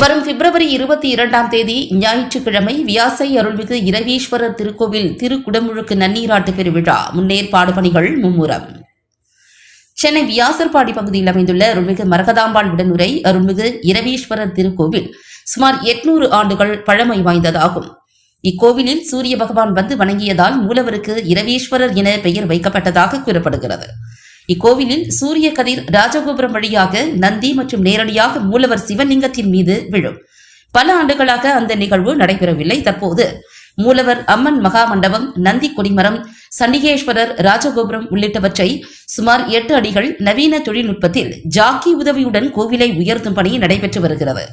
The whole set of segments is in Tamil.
வரும் பிப்ரவரி இருபத்தி இரண்டாம் தேதி ஞாயிற்றுக்கிழமை வியாசை அருள்மிகு இரவீஸ்வரர் திருக்கோவில் திருக்குடமுழுக்கு நன்னீராட்டு பெருவிழா. முன்னேற்பாடு பணிகள் மும்முரம். சென்னை வியாசர்பாடி பகுதியில் அமைந்துள்ள அருள்மிகு மரகதாம்பாள் உடனுரை அருள்மிகு இரவீஸ்வரர் திருக்கோவில் சுமார் எட்நூறு ஆண்டுகள் பழமை வாய்ந்ததாகும். இக்கோவிலில் சூரிய பகவான் வந்து வணங்கியதால் மூலவருக்கு இரவீஸ்வரர் என பெயர் வைக்கப்பட்டதாக கூறப்படுகிறது. இக்கோவிலில் சூரிய கதிர் ராஜகோபுரம் வழியாக நந்தி மற்றும் நேரடியாக மூலவர் சிவலிங்கத்தின் மீது விழும். பல ஆண்டுகளாக அந்த நிகழ்வு நடைபெறவில்லை. தற்போது மூலவர் அம்மன் மகா மண்டபம் நந்தி கொடிமரம் சண்டிகேஸ்வரர் ராஜகோபுரம் உள்ளிட்டவற்றை சுமார் எட்டு அடிகள் நவீன தொழில்நுட்பத்தில் ஜாக்கி உதவியுடன் கோவிலை உயர்த்தும் பணி நடைபெற்று வருகிறது.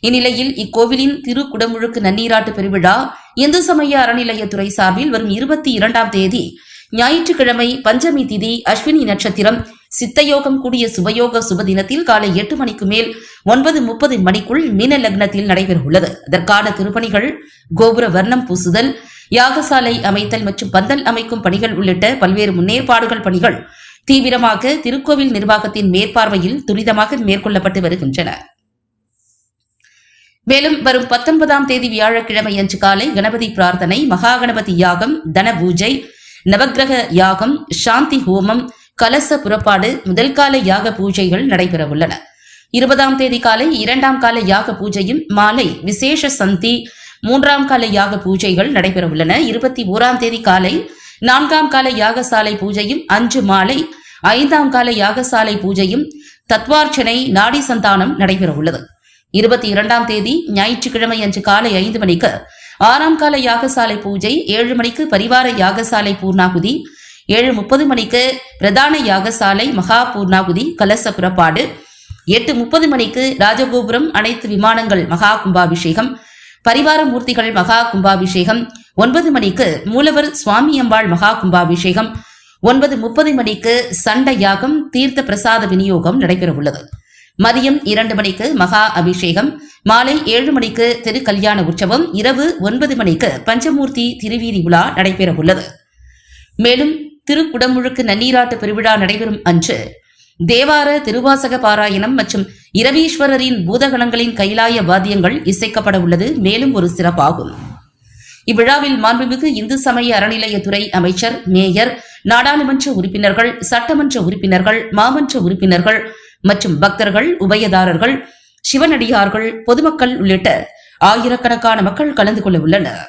இந்நிலையில் இக்கோவிலின் திருக்குடமுழுக்கு நன்னீராட்டு பெருவிழா இந்து சமய அறநிலையத்துறை சார்பில் வரும் இருபத்தி இரண்டாம் தேதி ஞாயிற்றுக்கிழமை பஞ்சமி திதி அஸ்வினி நட்சத்திரம். சித்தயோகம் கூடிய சுபயோக சுபதினத்தில் காலை எட்டு மணிக்கு மேல் ஒன்பது முப்பது மணிக்குள் மீன லக்னத்தில் நடைபெறவுள்ளது. அதற்கான திருப்பணிகள் கோபுர வர்ணம் பூசுதல் யாகசாலை அமைத்தல் மற்றும் பந்தல் அமைக்கும் பணிகள் உள்ளிட்ட பல்வேறு முன்னேற்பாடுகள் பணிகள் தீவிரமாக திருக்கோவில் நிர்வாகத்தின் மேற்பார்வையில் துரிதமாக மேற்கொள்ளப்பட்டு வருகின்றன. மேலும் வரும் பத்தொன்பதாம் தேதி வியாழக்கிழமை அன்று காலை கணபதி பிரார்த்தனை மகா கணபதி யாகம் தன பூஜை நவக்கிரக யாகம் சாந்தி ஹோமம் கலச புறப்பாடு முதல் கால யாக பூஜைகள் நடைபெறவுள்ளன இருபதாம் தேதி காலை இரண்டாம் கால யாக பூஜையும் மாலை விசேஷ சந்தி மூன்றாம் கால யாக பூஜைகள் நடைபெறவுள்ளன இருபத்தி ஓராம் தேதி காலை நான்காம் கால யாகசாலை பூஜையும் அன்று மாலை ஐந்தாம் கால யாகசாலை பூஜையும் தத்வார்ச்சனை நாடி சந்தானம் நடைபெறவுள்ளது இருபத்தி இரண்டாம் தேதி ஞாயிற்றுக்கிழமை அன்று காலை ஐந்து மணிக்கு ஆறாம் கால யாகசாலை பூஜை ஏழு மணிக்கு பரிவார யாகசாலை பூர்ணாகுதி ஏழு முப்பது மணிக்கு பிரதான யாகசாலை மகா பூர்ணாகுதி கலச புறப்பாடு எட்டு முப்பது மணிக்கு ராஜகோபுரம் அனைத்து விமானங்கள் மகா கும்பாபிஷேகம் பரிவார மூர்த்திகள் மகா கும்பாபிஷேகம் ஒன்பது மணிக்கு மூலவர் சுவாமி அம்பாள் மகா கும்பாபிஷேகம் ஒன்பது முப்பது மணிக்கு சண்ட யாகம் தீர்த்த பிரசாத விநியோகம் நடைபெறவுள்ளது. மதியம் இரண்டு மணிக்கு மகா அபிஷேகம் மாலை ஏழு மணிக்கு திருக்கல்யாண உற்சவம் இரவு ஒன்பது மணிக்கு பஞ்சமூர்த்தி திருவீதி உலா நடைபெறவுள்ளது. மேலும் திருக்குடமுழுக்கு நன்னீராட்டு பெருவிழா நடைபெறும் அன்று தேவார திருவாசக பாராயணம் மற்றும் இரவீஸ்வரரின் பூதகணங்களின் கைலாய வாத்தியங்கள் இசைக்கப்பட உள்ளது மேலும் ஒரு சிறப்பாகும். இவ்விழாவில் மாண்புமிகு இந்து சமய அறநிலையத்துறை அமைச்சர் மேயர் நாடாளுமன்ற உறுப்பினர்கள் சட்டமன்ற உறுப்பினர்கள் மாமன்ற உறுப்பினர்கள் மற்றும் பக்தர்கள் உபயதாரர்கள் சிவனடியார்கள் பொதுமக்கள் உள்ளிட்ட ஆயிரக்கணக்கான மக்கள் கலந்து கொள்ள உள்ளனர்.